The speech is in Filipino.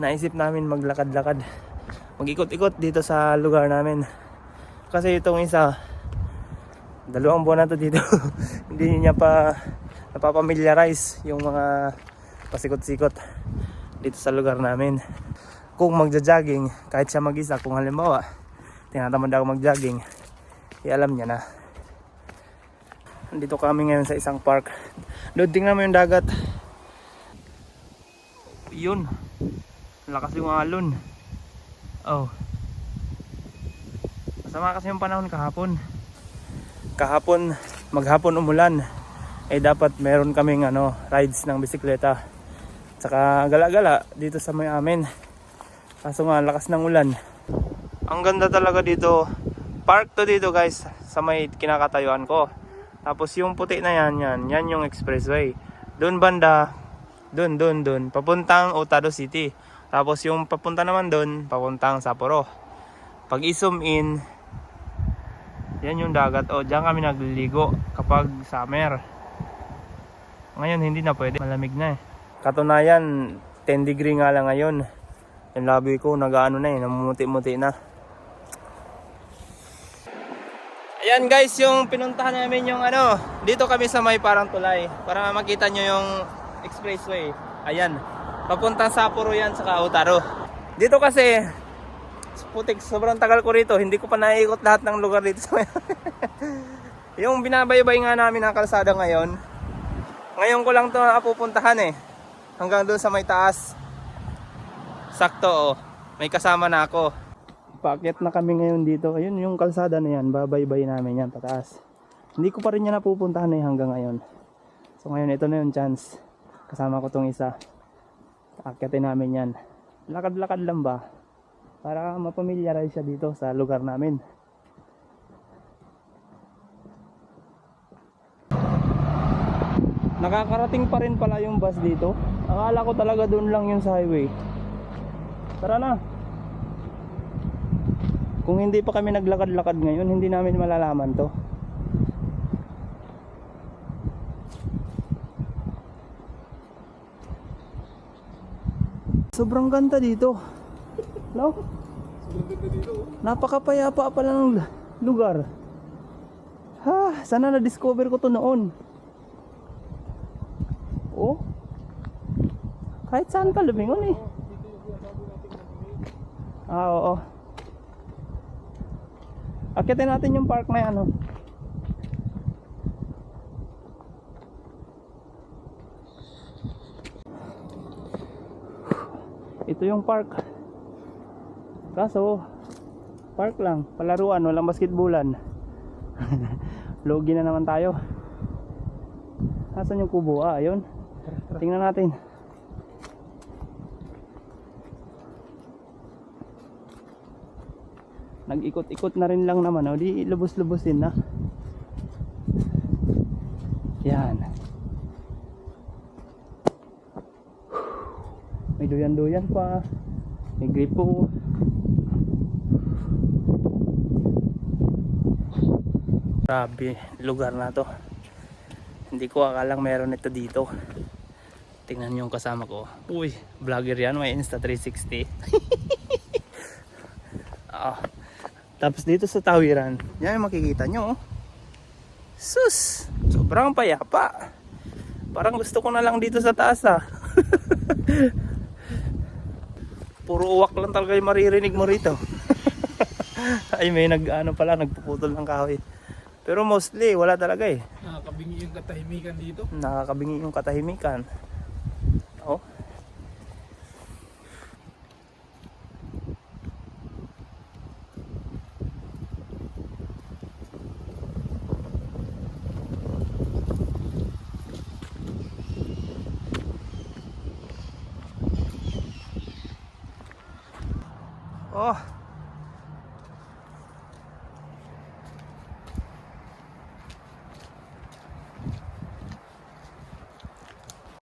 naisip namin maglakad-lakad. Mag-ikot-ikot dito sa lugar namin. Kasi itong isa, dalawang buwan na to dito. Hindi niya pa napapamiliarize yung mga pasikot-sikot dito sa lugar namin. Kung magja-jogging, kahit siya mag-isa, kung halimbawa, tinatamad ako mag-jogging, eh, alam niya na. Dito kami ngayon sa isang park. Doon tingnan mo yung dagat. Yun. Lakas yung alon. Oh. Masama kasi yung panahon kahapon. Kahapon, maghapon umulan. Eh dapat meron kaming ano, rides ng bisikleta. Tsaka gala-gala dito sa may amin. Kaso nga, lakas ng ulan. Ang ganda talaga dito. Park to dito guys, sa may kinakatayuan ko. Tapos yung puti na yan, yan, yan yung expressway. Doon banda, doon, doon, doon, papuntang Otado City. Tapos yung papunta naman doon, papuntang Sapporo. Pag i-zoom in, yan yung dagat. O, diyan kami nagliligo kapag summer. Ngayon, hindi na pwede. Malamig na eh. Katunayan, 10 degree nga lang ngayon. Yung labi ko, nag-ano na eh, namumuti-muti na. Ayan guys, yung pinuntahan namin yung ano, dito kami sa may parang tulay para makita nyo yung expressway. Ayan, papuntang Sapporo yan sa Kautaro. Dito kasi, putik, sobrang tagal ko rito, hindi ko pa naiikot lahat ng lugar dito sa yung binabaybay nga namin ang kalsada ngayon, ngayon ko lang to napupuntahan eh. Hanggang doon sa may taas. Sakto oh, may kasama na ako. Paakyat na kami ngayon dito. Ayun yung kalsada na yan. Babaybay namin yan pataas. Hindi ko pa rin yan napupuntahan eh hanggang ngayon. So ngayon ito na yung chance. Kasama ko tong isa. Aakyatin namin yan. Lakad-lakad lang ba? Para mapamilyarize siya dito sa lugar namin. Nakakarating pa rin pala yung bus dito. Akala ko talaga doon lang yun sa highway. Tara na. Kung hindi pa kami naglakad-lakad ngayon, hindi namin malalaman to. Sobrang ganda dito. No? Napakapayapa pala ng lugar. Ha, sana na-discover ko to noon. Oh. Kahit saan ka lumingon eh. Ah, oo. Akitin natin yung park na yan, oh. Ito yung park. Kaso, park lang, palaruan, walang basketballan. Logi na naman tayo. Nasaan yung kubo? Ah, ayun. Tingnan natin. Nag-ikot-ikot na rin lang naman. Oh. Di lubos-lubos din na. Yan. Duyan-duyan pa. May gripo. Grabe, lugar na to. Hindi ko akalang meron ito dito. Tingnan yung kasama ko. Uy, vlogger yan. May Insta 360. Ah. Tapos dito sa tawiran, yan yung makikita nyo. oh. Sus! Sobrang payapa. Parang gusto ko na lang dito sa taas ah. Puro uwak lang talaga yung maririnig mo rito. Ay may nag ano pala, nagpuputol ng kahoy. Pero mostly wala talaga eh. Nakakabingi yung katahimikan dito. Nakakabingi yung katahimikan. Oh. Oh,